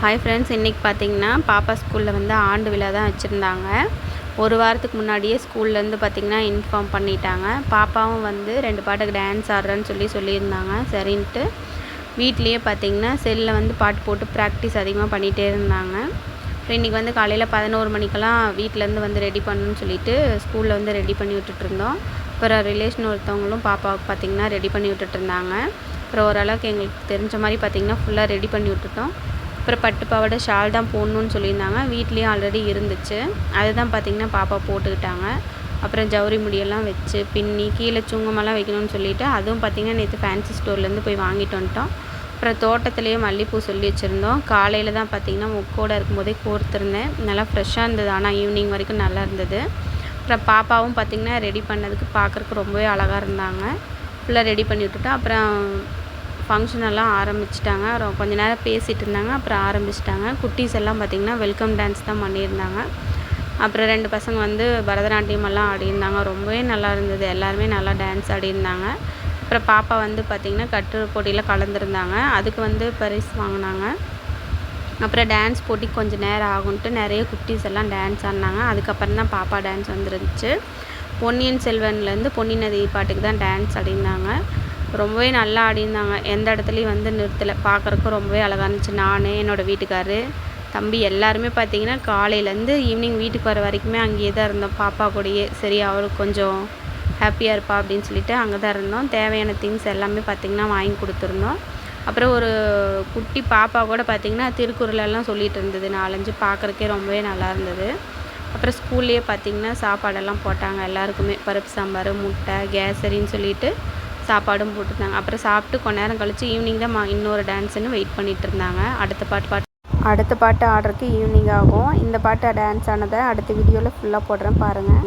Hi friends இன்றைக்கி பார்த்தீங்கன்னா பாப்பா ஸ்கூலில் வந்து ஆண்டு விழா தான் வச்சுருந்தாங்க. ஒரு வாரத்துக்கு முன்னாடியே ஸ்கூல்லேருந்து பார்த்திங்கன்னா இன்ஃபார்ம் பண்ணிட்டாங்க. பாப்பாவும் வந்து ரெண்டு பாட்டுக்கு டான்ஸ் ஆடுறேன்னு சொல்லி சொல்லியிருந்தாங்க. சரின்ட்டு வீட்லேயே பார்த்திங்கன்னா செல்லில் வந்து பாட்டு போட்டு ப்ராக்டிஸ் அதிகமாக பண்ணிகிட்டே இருந்தாங்க. அப்புறம் இன்றைக்கி வந்து காலையில் பதினோரு மணிக்கெல்லாம் வீட்டிலேருந்து வந்து ரெடி பண்ணணும்னு சொல்லிட்டு ஸ்கூலில் வந்து ரெடி பண்ணி விட்டுட்ருந்தோம் அப்புறம் ரிலேஷன் ஒருத்தவங்களும் பாப்பாவுக்கு பார்த்திங்கன்னா ரெடி பண்ணி விட்டுட்டு இருந்தாங்க. அப்புறம் ஓரளவுக்கு எங்களுக்கு தெரிஞ்ச மாதிரி பார்த்திங்கன்னா ஃபுல்லாக ரெடி பண்ணி விட்டுட்டோம். அப்புறம் பட்டு பாவாடை ஷால் தான் போடணுன்னு சொல்லியிருந்தாங்க. வீட்லேயும் ஆல்ரெடி இருந்துச்சு. அதுதான் பார்த்திங்கன்னா பாப்பா போட்டுக்கிட்டாங்க. அப்புறம் ஜவுரி முடியெல்லாம் வச்சு பின்னி கீழே சுங்கமெல்லாம் வைக்கணும்னு சொல்லிவிட்டு அதுவும் பார்த்திங்கன்னா நேற்று ஃபேன்சி ஸ்டோர்லேருந்து போய் வாங்கிட்டு வந்துட்டோம். அப்புறம் தோட்டத்துலேயே மல்லிகைப்பூ சொல்லி வச்சுருந்தோம். காலையில் தான் பார்த்திங்கன்னா முக்கோடு இருக்கும்போதே கோர்த்துருந்தேன். நல்லா ஃப்ரெஷ்ஷாக இருந்தது. ஆனால் ஈவினிங் வரைக்கும் நல்லா இருந்தது. அப்புறம் பாப்பாவும் பார்த்திங்கன்னா ரெடி பண்ணதுக்கு பார்க்குறக்கு ரொம்பவே அழகாக இருந்தாங்க. ஃபுல்லாக ரெடி பண்ணி விட்டுட்டோம். அப்புறம் ஃபங்க்ஷன் எல்லாம் ஆரம்பிச்சிட்டாங்க. ரொ- கொஞ்ச நேரம் பேசிகிட்டு இருந்தாங்க. அப்புறம் ஆரம்பிச்சிட்டாங்க. குட்டீஸ் எல்லாம் பார்த்திங்கன்னா வெல்கம் டான்ஸ் தான் பண்ணியிருந்தாங்க. அப்புறம் ரெண்டு பசங்க வந்து பரதநாட்டியம் எல்லாம் ஆடியிருந்தாங்க. ரொம்பவே நல்லா இருந்தது. எல்லாருமே நல்லா டான்ஸ் ஆடியிருந்தாங்க. அப்புறம் பாப்பா வந்து பார்த்திங்கன்னா கட்டுரை போட்டியில் கலந்துருந்தாங்க. அதுக்கு வந்து பரிசு வாங்கினாங்க. அப்புறம் டான்ஸ் போட்டி கொஞ்சம் நேரம் ஆகும்ன்ட்டு நிறைய குட்டீஸ் எல்லாம் டான்ஸ் ஆடினாங்க. அதுக்கப்புறம் தான் பாப்பா டான்ஸ் வந்துருந்துச்சு. பொன்னியின் செல்வன்லேருந்து பொன்னி நதி பாட்டுக்கு தான் டான்ஸ் ஆடியிருந்தாங்க. ரொம்பவே நல்லா ஆடியிருந்தாங்க. எந்த இடத்துலையும் வந்து நிறுத்தலை. பார்க்குறக்கும் ரொம்பவே அழகாக இருந்துச்சு. நான் என்னோடய வீட்டுக்காரு தம்பி எல்லாருமே பார்த்தீங்கன்னா காலையிலேருந்து ஈவினிங் வீட்டுக்கு வர வரைக்குமே அங்கேயே தான் இருந்தோம். பாப்பா கூடயே. சரி அவளுக்கு கொஞ்சம் ஹாப்பியாக இருப்பா அப்படின்னு சொல்லிட்டு அங்கே தான் இருந்தோம். தேவையான திங்ஸ் எல்லாமே பார்த்திங்கன்னா வாங்கி கொடுத்துருந்தோம். அப்புறம் ஒரு குட்டி பாப்பா கூட பார்த்திங்கன்னா திருக்குறளெல்லாம் சொல்லிகிட்டு இருந்தது. நாலஞ்சு பார்க்குறக்கே ரொம்பவே நல்லா இருந்தது. அப்புறம் ஸ்கூல்லேயே பார்த்திங்கன்னா சாப்பாடெல்லாம் போட்டாங்க எல்லாருக்குமே. பருப்பு சாம்பார் முட்டை கேசரின்னு சொல்லிட்டு சாப்பாடும் போட்டிருந்தாங்க. அப்புறம் சாப்பிட்டு கொஞ்ச நேரம் கழித்து ஈவினிங் தான் மா- இன்னொரு டான்ஸ்னு வெயிட் பண்ணிட்டு இருந்தாங்க அடுத்த பாட்டு பாட்டு அடுத்த பாட்டு ஆடுறதுக்கு ஈவினிங் ஆகும். இந்த பாட்டு டான்ஸ் ஆனதை அடுத்த வீடியோவில் ஃபுல்லாக போடுறேன் பாருங்கள்